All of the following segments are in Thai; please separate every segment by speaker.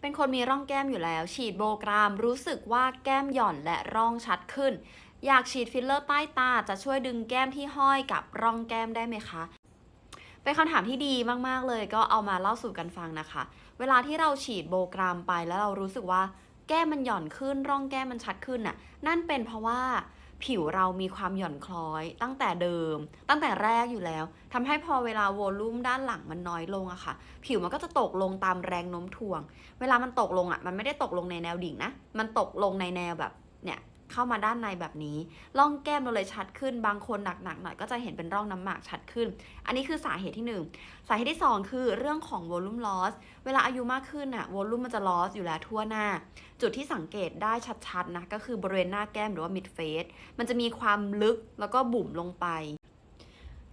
Speaker 1: เป็นคนมีร่องแก้มอยู่แล้ว ฉีดโบกรามรู้สึกว่าแก้มหย่อนและร่องชัดขึ้น อยากฉีดฟิลเลอร์ใต้ตาจะช่วยดึงแก้มที่ห้อยกับร่องแก้มได้ไหมคะ เป็นคำถามที่ดีมากๆเลยก็เอามาเล่าสู่กันฟังนะคะ เวลาที่เราฉีดโบกรามไปแล้วเรารู้สึกว่าแก้มมันหย่อนขึ้นร่องแก้มมันชัดขึ้นน่ะ นั่นเป็นเพราะว่า ผิวเรามีความหย่อนคล้อยตั้งแต่เดิม ตั้งแต่แรกอยู่แล้วทำให้พอเวลาโวลูมด้านหลังมันน้อยลงอะค่ะ ผิวมันก็จะตกลงตามแรงโน้มถ่วง เวลามันตกลงอะมันไม่ได้ตกลงในแนวดิ่งนะ มันตกลงในแนวแบบ เข้ามาด้านในแบบนี้ ร่องแก้มเราเลยชัดขึ้น บางคนหนักๆหน่อยก็จะเห็นเป็นร่องน้ำหมากชัดขึ้น อันนี้คือสาเหตุที่หนึ่งสาเหตุที่ 2 คือเรื่องของ volume loss เวลาอายุมากขึ้นอะ volume มันจะ loss อยู่แล้วทั่วหน้า จุดที่สังเกตได้ชัดๆนะก็คือบริเวณหน้าแก้มหรือว่า mid face มันจะมีความลึกแล้วก็บุ๋มลงไป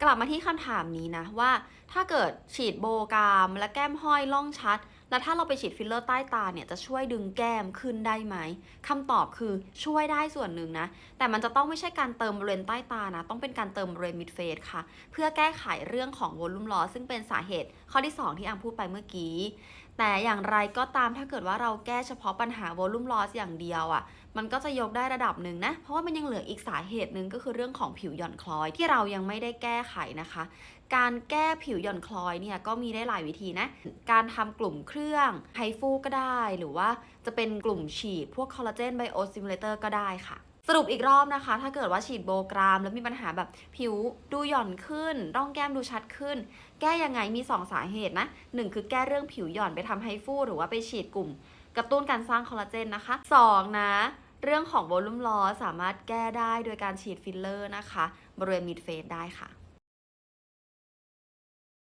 Speaker 1: กลับมาที่คำถามนี้นะว่า ถ้าเกิดฉีดโบกาม และแก้มห้อยล่องชัด แล้วถ้าเราไปฉีดฟิลเลอร์ใต้ตาเนี่ยจะช่วยดึงแก้มขึ้นได้ไหมคำตอบคือช่วยได้ส่วนหนึ่งนะ แต่มันจะต้องไม่ใช่การเติมบริเวณใต้ตานะ ต้องเป็นการเติมบริเวณมิดเฟสค่ะ เพื่อแก้ไขเรื่องของวอลลุ่มลอซึ่งเป็นสาเหตุข้อที่ 2 ที่อังพูดไปเมื่อกี้ แต่อย่างไรก็ตามถ้าเกิดว่าเราแก้เฉพาะปัญหาวอลลุ่มลอสอย่างเดียวอะ่ะ มันก็จะยกได้ระดับหนึ่งนะ เพราะว่ามันยังเหลืออีกสาเหตุหนึ่งก็คือเรื่องของผิวหย่อนคล้อยที่เรายังไม่ได้แก้ไขนะคะ การแก้ผิวหย่อนคล้อยเนี่ยก็มีได้หลายวิธีนะ การทำกลุ่มเครื่องไฮฟูก็ได้ หรือว่าจะเป็นกลุ่มฉีดพวกคอลลาเจนไบโอสติมูเลเตอร์ก็ได้ค่ะ สรุปอีกรอบนะคะ ถ้าเกิดว่าฉีดโบกราม แล้วมีปัญหาแบบผิวดูหย่อนขึ้น ร่องแก้มดูชัดขึ้น แก้ยังไงมี 2 สาเหตุนะหนึ่งคือแก้เรื่องผิวหย่อนไปทำไฮฟูหรือว่าไปฉีดกลุ่ม กระตุ้นการสร้างคอลลาเจนนะคะ 2 นะเรื่องของโวลูมลอสสามารถแก้ได้โดยการฉีดฟิลเลอร์นะคะ บริเวณมิดเฟสได้ค่ะ